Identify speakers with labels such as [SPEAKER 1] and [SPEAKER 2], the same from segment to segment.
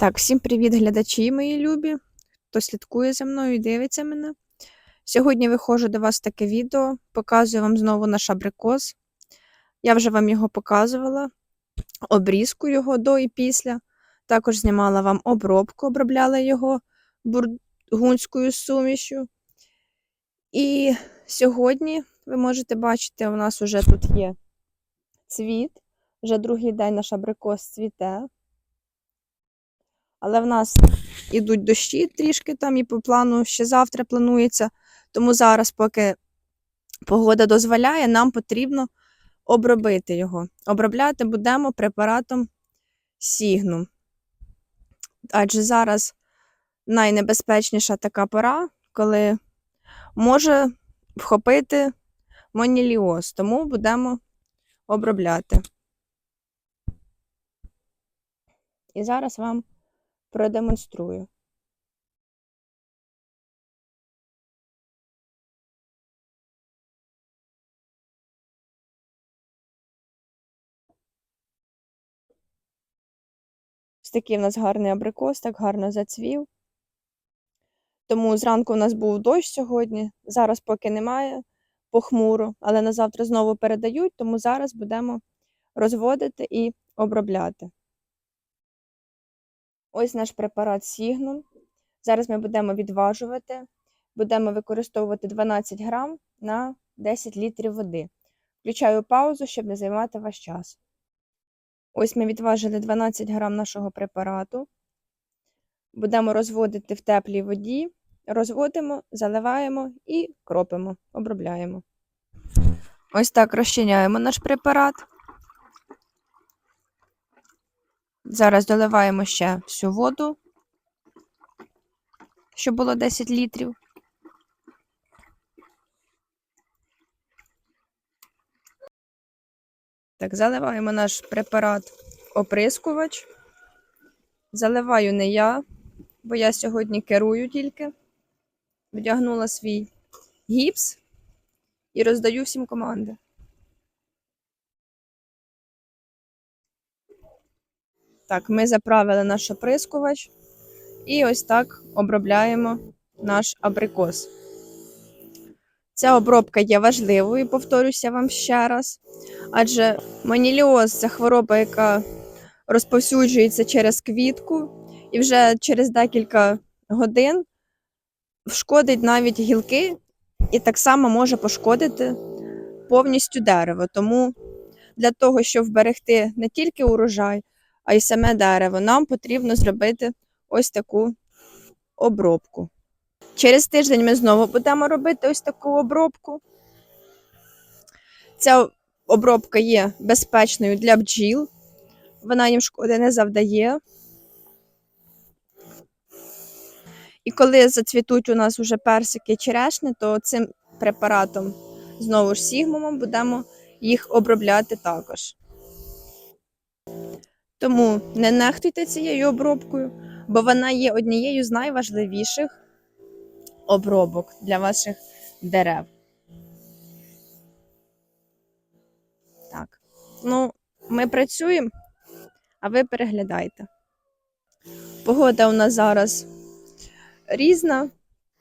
[SPEAKER 1] Так, всім привіт, глядачі мої любі, хто слідкує за мною і дивиться мене. Сьогодні виходжу до вас таке відео, показую вам знову наш абрикос. Я вже вам його показувала, обрізку його до і після. Також знімала вам обробку, обробляла його бургунською сумішю. І сьогодні ви можете бачити, у нас вже тут є цвіт. Вже другий день наш абрикос цвіте. Але в нас ідуть дощі трішки там, і по плану ще завтра планується. Тому зараз, поки погода дозволяє, нам потрібно обробити його. Обробляти будемо препаратом Сігну. Адже зараз найнебезпечніша така пора, коли може вхопити моніліоз, тому будемо обробляти. І зараз вам продемонструю. Ось такий в нас гарний абрикос, так гарно зацвів. Тому зранку у нас був дощ сьогодні, зараз поки немає похмуро, але на завтра знову передають, тому зараз будемо розводити і обробляти. Ось наш препарат Сігнум. Зараз ми будемо відважувати, будемо використовувати 12 грам на 10 літрів води. Включаю паузу, щоб не займати ваш час. Ось ми відважили 12 грам нашого препарату. Будемо розводити в теплій воді, розводимо, заливаємо і кропимо, обробляємо. Ось так розчиняємо наш препарат. Зараз доливаємо ще всю воду, щоб було 10 літрів. Так, заливаємо наш препарат оприскувач. Заливаю не я, бо я сьогодні керую тільки. Вдягнула свій гіпс і роздаю всім команди. Так, ми заправили наш оприскувач і ось так обробляємо наш абрикос. Ця обробка є важливою, повторюся вам ще раз. Адже маніліоз це хвороба, яка розповсюджується через квітку, і вже через декілька годин шкодить навіть гілки, і так само може пошкодити повністю дерево. Тому для того, щоб вберегти не тільки урожай, а й саме дерево, нам потрібно зробити ось таку обробку. Через тиждень ми знову будемо робити ось таку обробку. Ця обробка є безпечною для бджіл, вона їм шкоди не завдає. І коли зацвітуть у нас вже персики черешні, то цим препаратом, знову ж сігмумом, будемо їх обробляти також. Тому не нехтуйте цією обробкою, бо вона є однією з найважливіших обробок для ваших дерев. Так, ну, ми працюємо, а ви переглядайте. Погода у нас зараз різна,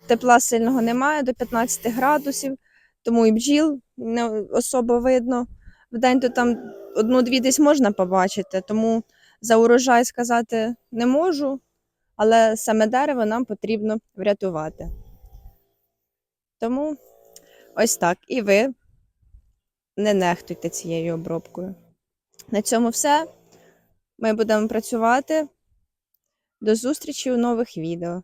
[SPEAKER 1] тепла сильного немає до 15 градусів, тому і бджіл не особо видно. Вдень то там одну-дві десь можна побачити, тому за урожай сказати не можу, але саме дерево нам потрібно врятувати. Тому ось так. І ви не нехтуйте цією обробкою. На цьому все. Ми будемо працювати. До зустрічі у нових відео.